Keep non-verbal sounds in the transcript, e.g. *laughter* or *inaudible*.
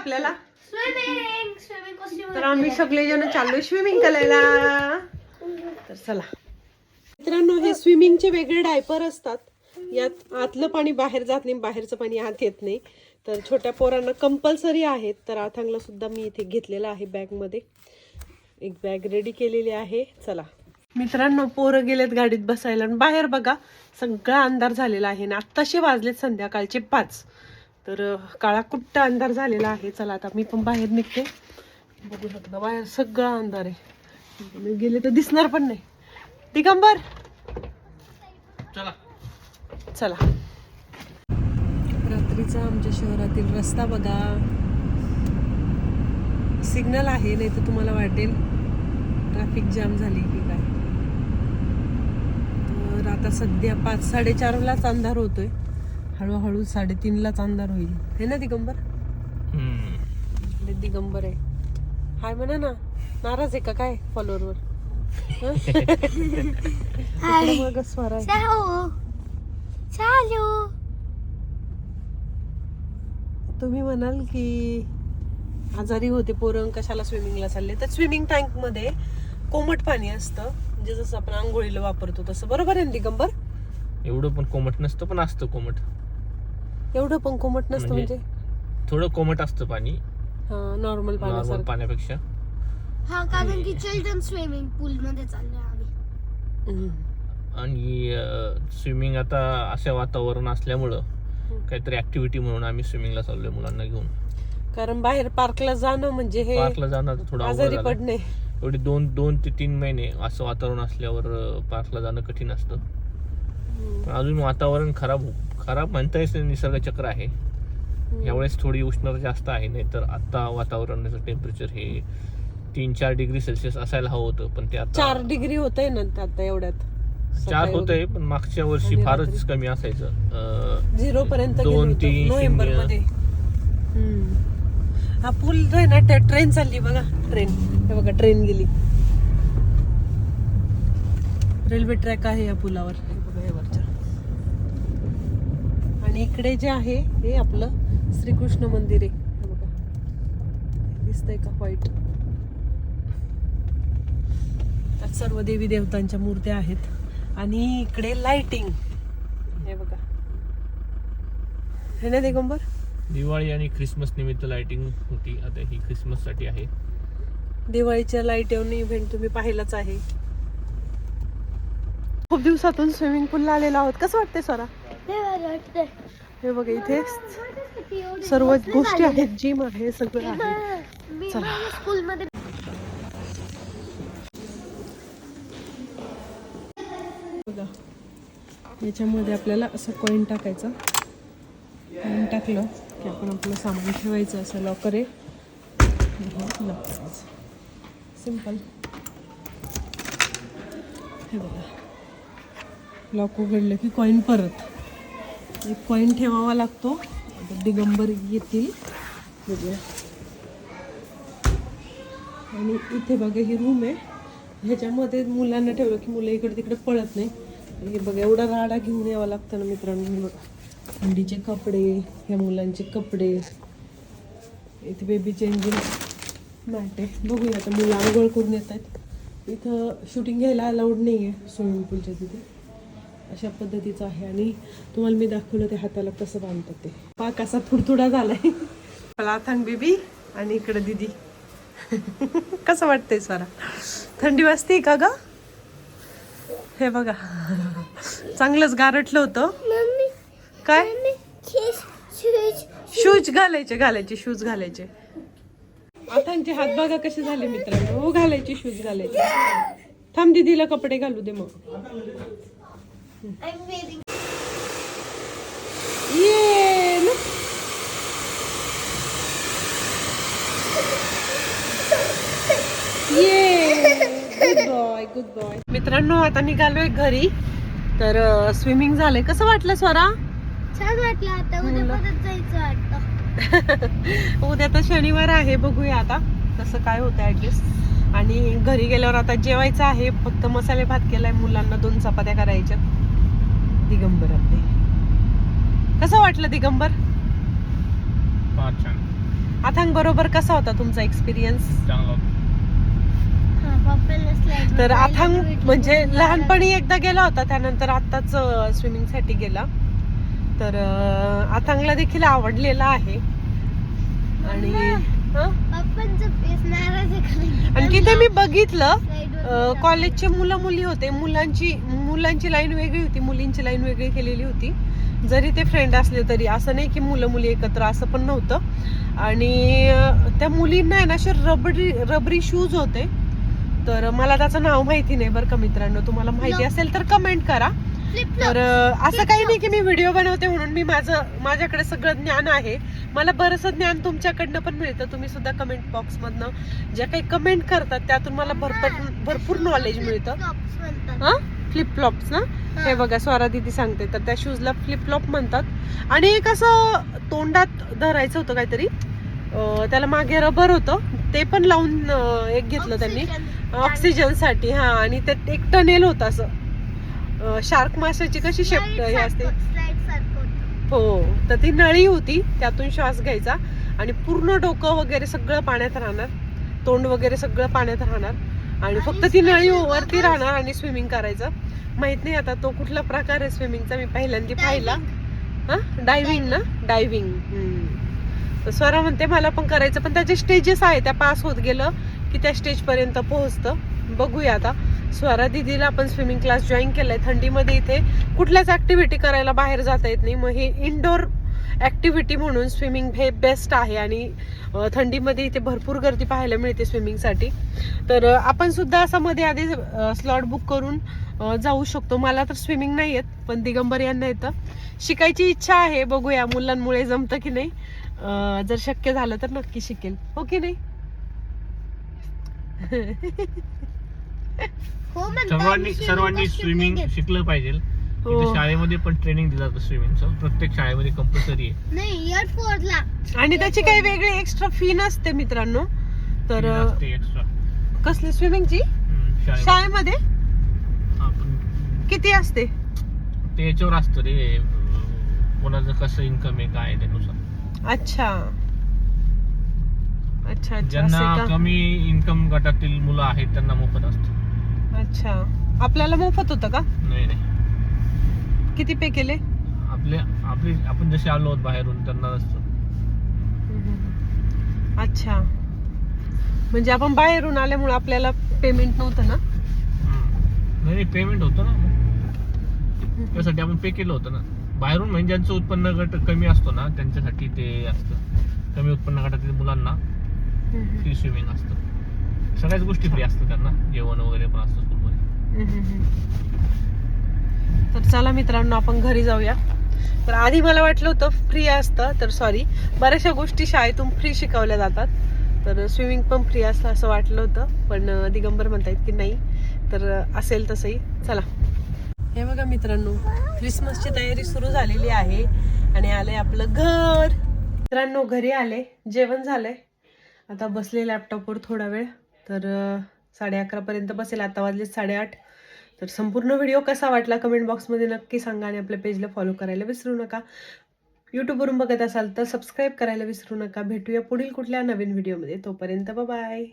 आपल्याला? Swimming swimming costume तर आम्ही सगळे जण चाललोय स्विमिंग करायला. तर चला. मित्रांनो हे स्विमिंगचे वेगळे डायपर असतात. यात आतलं पाणी बाहेर जात नाही बाहेरचं पाणी आत येत नाही. तर छोट्या पोरांना कंपल्सरी आहेत. तर आथांगला सुद्धा मी इथे घेतलेलं आहे बॅगमध्ये एक बॅग रेडी केलेली आहे. चला. मित्रांनो पोरं गेलेत गाडीत बसायला. आणि बाहेर बघा सगळा अंधार झालेला आहे. ना आत्ताशे वाजलेत संध्याकाळचे पाच. तर काळा कुट्ट अंधार झालेला आहे. चला आता मी पण बाहेर निघते. बघू शकता बाहेर सगळा अंधार आहे. मी गेले तर दिसणार पण नाही. दिगंबर! चला. चला. रात्रीचा आमच्या शहरातील रस्ता बघा. सिग्नल आहे नाही तर तुम्हाला वाटेल. ट्रॅफिक जाम झाली की काय. तर आता सध्या पाच साडेचारलाच अंधार होतोय. हळूहळू साडेतीनलाच अंधार होईल. हे ना दिगंबर? दिगंबर आहे. हाय म्हणा ना. नाराज आहे का काय फॉलोअरवर मग स्वर आहे. चालू चालू तुम्ही म्हणाल की आजारी होते पोरं कशाला स्विमिंगला चालले? तर स्विमिंग टँकमध्ये कोमट पाणी असतं. म्हणजे जसं आपण आंघोळीला वापरतो तसं. बरोबर आहे ना दिगंबर? एवढं पण कोमट नसतं पण असतं कोमट. एवढं पण कोमट नसतं म्हणजे म्हणजे? थोडं कोमट असतं पाणी. हा नॉर्मल नॉर्मल पाण्यासारखं पाण्यापेक्षा. हा कारण की चिल्ड्रन स्विमिंग पूल मध्ये चाललोय आम्ही. हम्म. आणि स्विमिंग आता असं वातावरण असल्यामुळं काहीतरी ऍक्टिव्हिटी म्हणून आम्ही स्विमिंगला चाललोय मुलांना घेऊन. कारण बाहेर पार्कला जाणं म्हणजे हे पार्कला जाणं आता थोडं अवघड आजारी झालं. पडणे. एवढे दोन दोन ते तीन महिने असं वातावरण असल्यावर पार्कला जाणं कठीण असतं. पण अजून वातावरण खराब खराब म्हणता येत नाही, निसर्ग चक्र आहे यावेळेस थोडी उष्णता जास्त आहे नाही तर आता वातावरणाचं टेम्परेचर हे तीन चार डिग्री सेल्सिअस असायला हवं होतं पण ते आता चार डिग्री होतंय ना आता एवढ्यात. चार सकाळी होतंय पण मागच्या वर्षी फारच? कमी असायचं. झिरो पर्यंत दोन, होतं, तीन, नोव्हेंबर. मध्ये. हा पूल आहे ना त्या ट्रेन चालली बघा ट्रेन हे बघा ट्रेन गेली. रेल्वे ट्रॅक आहे या पुलावर हे बघा या वरच्या आणि इकडे जे आहे हे आपलं श्रीकृष्ण मंदिर आहे. बघा. दिसतंय का व्हाईट त्यात सर्व देवी देवतांच्या मूर्त्या आहेत. आणि इकडे लाइटिंग हे बघा. हे ना दिगंबर? दिवाळी आणि ख्रिसमस निमित्त लाइटिंग होती. आता ही ख्रिसमससाठी आहे. दिवाळीच्या लाइट येऊन इव्हेंट तुम्ही पाहिलाच आहे. खूप दिवसातून स्विमिंग पूलला आलेलो आहोत. कसं वाटतंय स्वरा? हे बघा इथे सर्व गोष्टी आहेत जिम आहे सगळं आहे. चला. बघा याच्यामध्ये आपल्याला असं कॉईन टाकायचं. कॉईन टाकलं की आपण आपलं सामान ठेवायचं असं लॉकर आहे सिंपल हे बघा. लॉक उघडलं की कॉईन परत. एक कॉईन ठेवावा लागतो. आता दिगंबर येतील. बघूया. आणि इथे बघा ही रूम आहे. ह्याच्यामध्ये मुलांना ठेवलं की मुलं इकडे तिकडे पळत नाही. हे बघा एवढा राडा घेऊन यावा लागतं ना मित्रांनो बघा. थंडीचे कपडे ह्या मुलांचे कपडे. इथे बेबी चेंजिंग मॅट आहे. बघूया आता मुलं आंघोळ करून येत आहेत. इथं शूटिंग घ्यायला अलाउड नाही आहे स्विमिंग पूलच्या तिथे. अशा पद्धतीचं आहे. आणि तुम्हाला मी दाखवलं ते हाताला कसं बांधतात ते. पाक असा थुडथुडा झालाय. मला थंड बेबी आणि इकडे दिदी. कसं वाटतंय स्वरा? थंडी वाजते का ग? हे बघा. चांगलंच गारटलं होतं. काय? शूज घालायचे घालायचे शूज घालायचे. आतांचे हात बघा कसे झाले मित्रांनो. हो घालायचे शूज घालायचे. थांब दीदीला कपडे घालू दे मग. ये ना. ये गुड बॉय गुड बॉय मित्रांनो आता निघालोय घरी. तर स्विमिंग झालंय. कसं वाटलं स्वरा? छान वाटलं आता. उद्या परत जायचं वाटतं. *laughs* उद्या तर शनिवार आहे बघूया आता कसं काय होतं ऍडजस्ट आणि घरी गेल्यावर आता जेवायचं आहे. फक्त मसाले भात केलाय मुलांना. दोन चपात्या करायच्या दिगंबर आपले. कसं वाटलं दिगंबर? फार छान. अथांग बरोबर कसा होता तुमचा एक्सपिरियन्स. हा, तर अथांग. म्हणजे लहानपणी एकदा गेला होता त्यानंतर आताच स्विमिंगसाठी गेला. तर अथांगला देखील आवडलेला आहे. आणि हं? पप्पांचं फेस नाराज आहे कारण की आणि तिथे मी बघितलं कॉलेजचे मुलं मुली होते. मुलांची मुलांची लाईन वेगळी होती. मुलींची लाईन वेगळी केलेली होती. जरी ते फ्रेंड असले तरी. असं नाही की मुलं मुली एकत्र असं पण नव्हतं. आणि त्या मुलींना आहे ना असे रबरी रबरी शूज होते. तर मला त्याचं नाव माहिती नाही बरं का मित्रांनो. तुम्हाला माहिती असेल तर कमेंट करा. तर असं काही नाही की मी व्हिडिओ बनवते म्हणून मी माझं माझ्याकडे सगळं ज्ञान आहे. मला बरंचसं ज्ञान तुमच्याकडनं पण मिळतं. तुम्ही सुद्धा कमेंट बॉक्स मधनं ज्या काही कमेंट करतात त्यातून मला भरपूर भरपूर नॉलेज मिळतं. हा? फ्लिप फ्लॉप्स ना? हा. बघा स्वरा दिदी सांगते. तर त्या शूजला फ्लिप फ्लॉप म्हणतात. आणि एक असं तोंडात धरायचं होतं काहीतरी. त्याला मागे रबर होतं. ते पण लावून एक घेतलं त्यांनी. Oxygen. ऑक्सिजनसाठी. हा आणि ते एक टनेल होतं असं. शार्क माशाची कशी शेप हे असते. हो तर ती नळी होती त्यातून श्वास घ्यायचा आणि पूर्ण डोकं वगैरे सगळं पाण्यात राहणार तोंड वगैरे सगळं पाण्यात राहणार आणि फक्त ती नळी वरती राहणार आणि स्विमिंग करायचं. माहीत नाही आता तो कुठला प्रकार आहे स्विमिंगचा मी पहिल्यांदा पाहिला. हा? डायव्हिंग ना? डायव्हिंग तर स्वरा म्हणते मला पण करायचं. पण त्याचे स्टेजेस आहे त्या पास होत गेलं की त्या स्टेज पर्यंत पोहोचतं. बघूया आता. स्वरा दिदीला आपण स्विमिंग क्लास जॉईन केलाय. थंडीमध्ये इथे कुठल्याच ऍक्टिव्हिटी करायला बाहेर जाता येत नाही. मग हे इनडोअर ऍक्टिव्हिटी म्हणून स्विमिंग हे बेस्ट आहे आणि थंडीमध्ये इथे भरपूर गर्दी पाहायला मिळते स्विमिंगसाठी तर आपण सुद्धा असं मध्ये आधी स्लॉट बुक करून जाऊ शकतो. मला तर स्विमिंग नाही येत पण दिगंबर यांना येतं. शिकायची इच्छा आहे. बघूया मुलांमुळे जमतं की नाही. जर शक्य झालं तर नक्की शिकेल. हो की नाही? *laughs* सर्वांनी swimming सर्वांनी costume स्विमिंग. शिकलं पाहिजे. हो. शाळेमध्ये पण ट्रेनिंग दिलं जातं स्विमिंगचं प्रत्येक शाळेमध्ये कंपल्सरी आहे. नाही ला. आणि त्याची काही वेगळी एक्स्ट्रा फी नसते मित्रांनो. तर एक्स्ट्रा कसली स्विमिंगची शाळेमध्ये. किती असते? ते याच्यावर असतं रे कोणाचं कसं इन्कम आहे काय आहे त्यानुसार. अच्छा. अच्छा ज्यांना? कमी इन्कम गटातील मुलं आहेत त्यांना मोफत असतं. अच्छा. आपल्याला मोफत होतं का? नाही नाही. किती पे केले? आपले आपले आपण जसे आलो आहोत बाहेरून त्यांना अच्छा. म्हणजे आपण बाहेरून आल्यामुळे आपल्याला पेमेंट नव्हतं ना. नाही पेमेंट होतं ना. त्यासाठी आपण पे केलं होतं ना. बाहेरून म्हणजे ज्यांचं उत्पन्न गट कमी असतो ना त्यांच्यासाठी ते असतं. कमी उत्पन्न गटातील मुलांना फ्री स्विमिंग असतं. सगळ्याच गोष्टी फ्री असतात त्यांना. जेवण वगैरे पण असतं स्कूलमध्ये तर चला मित्रांनो आपण घरी जाऊया. तर आधी मला वाटलं होतं फ्री असतं तर सॉरी बऱ्याचशा गोष्टी शाळेतून फ्री शिकवल्या जातात. तर स्विमिंग पण फ्री असतं असं वाटलं होतं पण दिगंबर म्हणतायत की नाही. तर असेल तसंही. चला. हे बघा मित्रांनो क्रिसमसची तयारी सुरू झालेली आहे आणि आलंय आपलं घर. मित्रांनो घरी आले. जेवण झालंय. आता बसले लॅपटॉपवर थोडा वेळ. तर साडे अकरापर्यंत बसेल. आता वाजले साडेआठ तर संपूर्ण व्हिडिओ कसा वाटला कमेंट बॉक्समध्ये नक्की सांगा आणि आपल्या पेजला फॉलो करायला विसरू नका. यूट्यूबवरून बघत असाल तर सबस्क्राईब करायला विसरू नका. भेटूया पुढील कुठल्या नवीन व्हिडिओमध्ये. तोपर्यंत बाय